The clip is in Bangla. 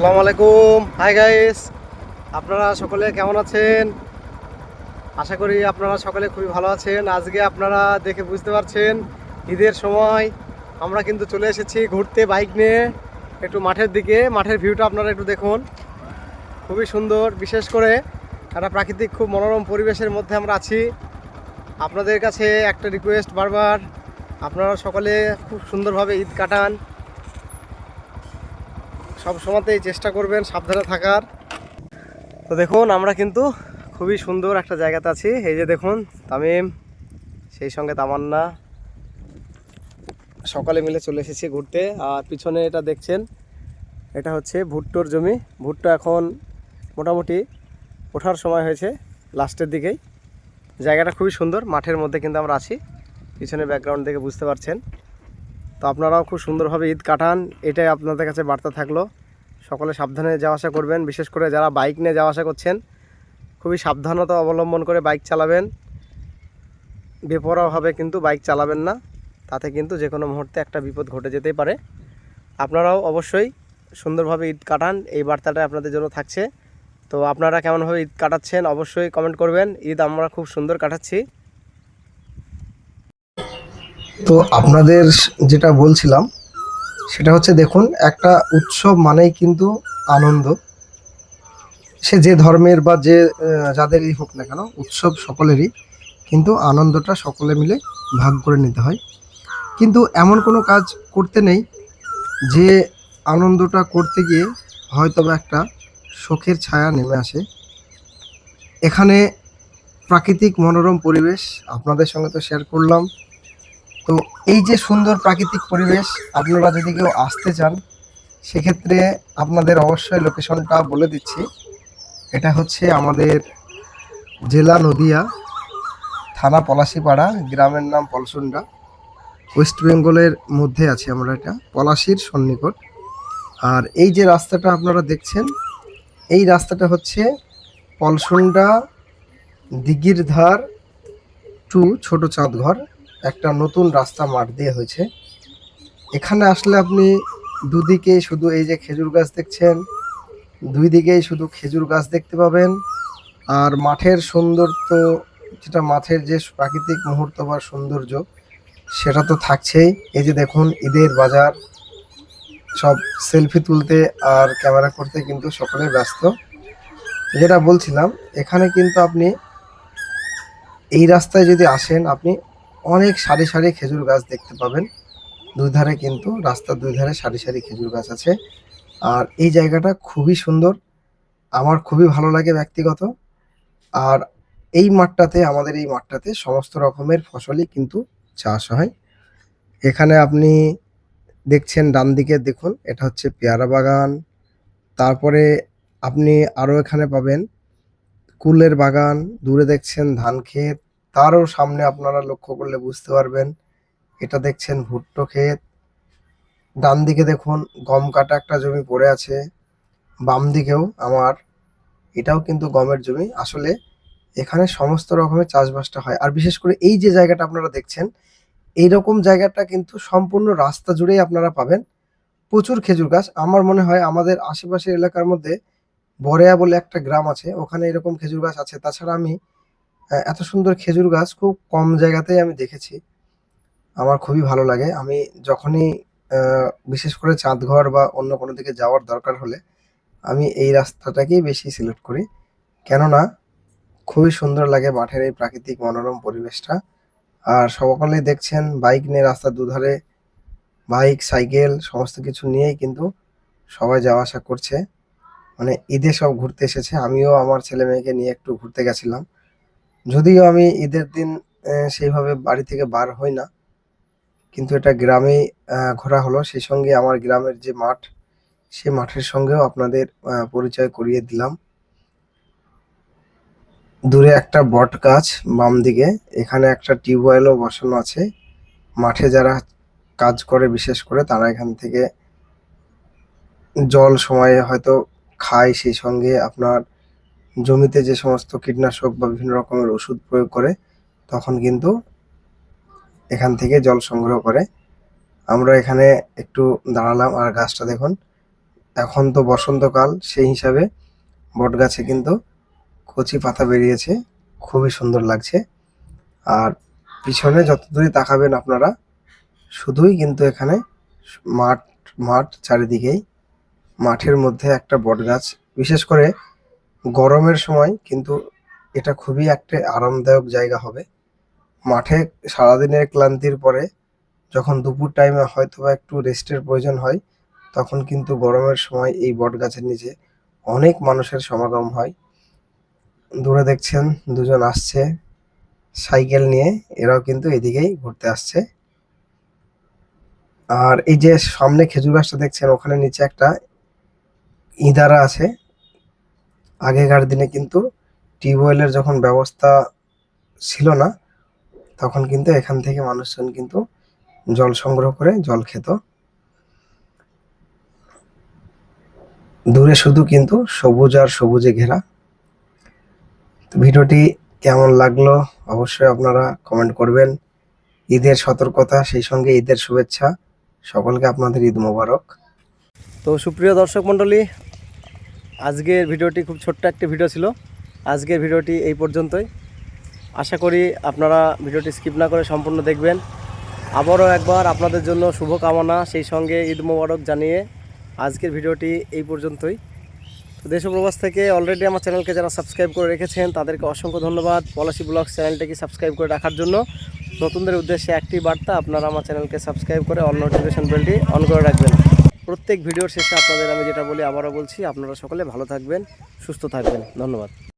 আসসালামু আলাইকুম। হাই গাইস আপনারা সকলে কেমন আছেন? আশা করি আপনারা সকলে খুবই ভালো আছেন। আজকে আপনারা দেখে বুঝতে পারছেন, ঈদের সময় আমরা কিন্তু চলে এসেছি ঘুরতে বাইক নিয়ে। একটু মাঠের দিকে, মাঠের ভিউটা আপনারা একটু দেখুন। খুবই সুন্দর, বিশেষ করে একটা প্রাকৃতিক খুব মনোরম পরিবেশের মধ্যে আমরা আছি, আপনাদের কাছে একটা রিকোয়েস্ট বারবার। আপনারা সকলে খুব সুন্দরভাবে ঈদ কাটান। সব সময়তেই চেষ্টা করবেন সাবধানে থাকার। তো দেখুন, আমরা কিন্তু খুবই সুন্দর একটা জায়গাতে আছি। এই যে দেখুন, তামিম, সেই সঙ্গে তামান্না। সকালে মিলে চলে এসেছি ঘুরতে। আর পিছনে এটা দেখছেন, এটা হচ্ছে ভুট্টোর জমি। ভুট্টো এখন মোটামুটি ওঠার সময় হয়েছে, লাস্টের দিকেই। জায়গাটা খুবই সুন্দর, মাঠের মধ্যে কিন্তু আমরা আছি। পিছনে ব্যাকগ্রাউন্ড দেখে বুঝতে পারছেন। তো আপনারাও খুব সুন্দরভাবে ঈদ কাটান, এটাই আপনাদের কাছে বার্তা থাকল। সকলে সাবধানে যাওয়া আসা করবেন, বিশেষ করে যারা বাইক নিয়ে যাওয়া আসা করছেন, খুবই সাবধানতা অবলম্বন করে বাইক চালাবেন। বেপরোয়াভাবে কিন্তু বাইক চালাবেন না, তাতে কিন্তু যে কোনো মুহূর্তে একটা বিপদ ঘটে যেতেই পারে। আপনারাও অবশ্যই সুন্দরভাবে ঈদ কাটান, এই বার্তাটা আপনাদের জন্য থাকছে। তো আপনারা কেমনভাবে ঈদ কাটাচ্ছেন অবশ্যই কমেন্ট করবেন, ঈদ আমরা খুব সুন্দর কাটাচ্ছি। তো আপনাদের যেটা বলছিলাম, সেটা হচ্ছে দেখুন, একটা উৎসব মানেই কিন্তু আনন্দ। সে যে ধর্মের বা যে যাদেরই হোক না কেন, উৎসব সকলেরই, কিন্তু আনন্দটা সকলে মিলে ভাগ করে নিতে হয়। কিন্তু এমন কোনো কাজ করতে নেই যে আনন্দটা করতে গিয়ে হয়তো একটা শোকের ছায়া নেমে আসে। এখানে প্রাকৃতিক মনোরম পরিবেশ আপনাদের সঙ্গে তো শেয়ার করলাম। তো এই যে সুন্দর প্রাকৃতিক পরিবেশ, আপনারা যদি কেউ আসতে চান, সেক্ষেত্রে আপনাদের অবশ্যই লোকেশনটা বলে দিচ্ছি। এটা হচ্ছে আমাদের জেলা নদিয়া, থানা পলাশিপাড়া, গ্রামের নাম পলসুন্ডা। ওয়েস্ট বেঙ্গলের মধ্যে আছি আমরা এটা, পলাশির সন্নিকট। আর এই যে রাস্তাটা আপনারা দেখছেন, এই রাস্তাটা হচ্ছে পলসুন্ডা দিঘির ধার টু ছোট চাঁদঘর। একটা নতুন রাস্তা মাঠ দিয়ে হয়েছে। এখানে আসলে আপনি দুদিকে শুধু এই যে খেজুর গাছ দেখছেন দুই দিকেই শুধু খেজুর গাছ দেখতে পাবেন। আর মাঠের সৌন্দর্য, যেটা মাঠের যে প্রাকৃতিক মুহূর্ত বা সৌন্দর্য, সেটা তো থাকছেই। এই যে দেখুন, ঈদের বাজার, সব সেলফি তুলতে আর ক্যামেরা করতে কিন্তু সকলে ব্যস্ত। যেটা বলছিলাম, এখানে কিন্তু আপনি এই রাস্তায় যদি আসেন, আপনি অনেক সারি সারি খেজুর গাছ দেখতে পাবেন। দুই ধারে কিন্তু, রাস্তার দুই ধারে সারি সারি খেজুর গাছ আছে। আর এই জায়গাটা খুবই সুন্দর। আমার খুবই ভালো লাগে ব্যক্তিগত। আর এই মাঠটাতে, আমাদের এই মাঠটাতে সমস্ত রকমের ফসলই কিন্তু চাষ হয়। এখানে আপনি দেখছেন ডান দিকে দেখুন, এটা হচ্ছে পেয়ারা বাগান। তারপরে আপনি আরও এখানে পাবেন কুলের বাগান। দূরে দেখছেন ধান ক্ষেত। তারও সামনে আপনারা লক্ষ্য করলে বুঝতে পারবেন। এটা দেখছেন ভুট্টো ক্ষেত। ডান দিকে দেখুন, গম কাটা একটা জমি পড়ে আছে। বাম দিকেও আমার, এটাও কিন্তু গমের জমি। আসলে এখানে সমস্ত রকমের চাষবাসটা হয়। আর বিশেষ করে এই যে জায়গাটা আপনারা দেখছেন এই রকম জায়গাটা কিন্তু সম্পূর্ণ রাস্তা জুড়েই আপনারা পাবেন। প্রচুর খেজুর গাছ। আমার মনে হয় আমাদের আশেপাশের এলাকার মধ্যে বরেয়া বলে একটা গ্রাম আছে, ওখানে এরকম খেজুর গাছ আছে। তাছাড়া আমি এত সুন্দর খেজুর গাছ খুব কম জায়গাতেই আমি দেখেছি। আমার খুবই ভালো লাগে। আমি যখনই বিশেষ করে চাঁদঘর বা অন্য কোনো দিকে যাওয়ার দরকার হলে আমি এই রাস্তাটাকেই বেশি সিলেক্ট করি। কেননা, খুবই সুন্দর লাগে মাঠের এই প্রাকৃতিক মনোরম পরিবেশটা। আর সকলেই দেখছেন বাইক নিয়ে রাস্তার দুধারে, বাইক, সাইকেল, সমস্ত কিছু নিয়েই কিন্তু সবাই যাওয়া আসা করছে। মানে ঈদে সব ঘুরতে এসেছে। আমিও আমার ছেলে মেয়েকে নিয়ে একটু ঘুরতে গেছিলাম। যদিও আমি ঈদের দিন সেইভাবে বাড়ি থেকে বার হই না। কিন্তু এটা গ্রামে ঘোরা হলো। সেই সঙ্গে আমার গ্রামের যে মাঠ সে মাঠের সঙ্গেও আপনাদের পরিচয় করিয়ে দিলাম। দূরে একটা বট গাছ বাম দিকে। এখানে একটা টিউবওয়েলও বসানো আছে। মাঠে যারা কাজ করে, বিশেষ করে, তারা এখান থেকে জল সময়ে হয়তো খায়। সেই সঙ্গে আপনার জমিতে যে সমস্ত কীটনাশক বা বিভিন্ন রকমের ওষুধ প্রয়োগ করে, তখন কিন্তু এখান থেকে জল সংগ্রহ করে। আমরা এখানে একটু দাঁড়ালাম আর গাছটা দেখুন। এখন তো বসন্তকাল, সেই হিসাবে বট গাছে কিন্তু কচি পাতা বেরিয়েছে। খুবই সুন্দর লাগছে। আর পিছনে যত দূরে তাকাবেন আপনারা, শুধুই কিন্তু এখানে মাঠ মাঠ চারিদিকেই, মাঠের মধ্যে একটা বট গাছ বিশেষ করে গরমের সময় কিন্তু এটা খুবই একটা আরামদায়ক জায়গা হবে। মাঠে সারাদিনের ক্লান্তির পরে যখন দুপুর টাইমে হয়তো বা একটু রেস্টের প্রয়োজন হয়, তখন কিন্তু গরমের সময় এই বট গাছের নিচে অনেক মানুষের সমাগম হয়। দূরে দেখছেন দুজন আসছে সাইকেল নিয়ে, এরাও কিন্তু এদিকেই ঘুরতে আসছে। আর এই যে সামনে খেজুর গাছটা দেখছেন, ওখানে নিচে একটা ইঁদারা আছে। আগেকার দিনে কিন্তু টিউবওয়েলের যখন ব্যবস্থা ছিল না, তখন কিন্তু এখান থেকে মানুষজন কিন্তু জল সংগ্রহ করে জল খেত। দূরে শুধু কিন্তু সবুজ আর সবুজে ঘেরা। ভিডিওটি কেমন লাগল অবশ্যই আপনারা কমেন্ট করবেন। ঈদের সতর্কতা, সেই সঙ্গে ঈদের শুভেচ্ছা। সকলকে আপনাদের ঈদ মোবারক। তো সুপ্রিয় দর্শক মণ্ডলী আজকের ভিডিওটি খুব ছোট্ট একটি ভিডিও ছিল। আজকের ভিডিওটি এই পর্যন্তই। আশা করি আপনারা ভিডিওটি স্কিপ না করে সম্পূর্ণ দেখবেন। আবারও একবার আপনাদের জন্য শুভকামনা, সেই সঙ্গে ঈদ মোবারক জানিয়ে আজকের ভিডিওটি এই পর্যন্তই। তো দেশ প্রবাস থেকে অলরেডি আমার চ্যানেলকে যারা সাবস্ক্রাইব করে রেখেছেন, তাদেরকে অসংখ্য ধন্যবাদ। পলাশি ব্লগস চ্যানেলটিকে সাবস্ক্রাইব করে রাখার জন্য। নতুনদের উদ্দেশ্যে একটি বার্তা, আপনারা আমার চ্যানেলকে সাবস্ক্রাইব করে অল নোটিফিকেশন বেলটি অন করে রাখবেন। প্রত্যেক ভিডিওর শেষে আপনাদের আমি যেটা বলি আবারও বলছি। আপনারা সকলে ভালো থাকবেন, সুস্থ থাকবেন। ধন্যবাদ।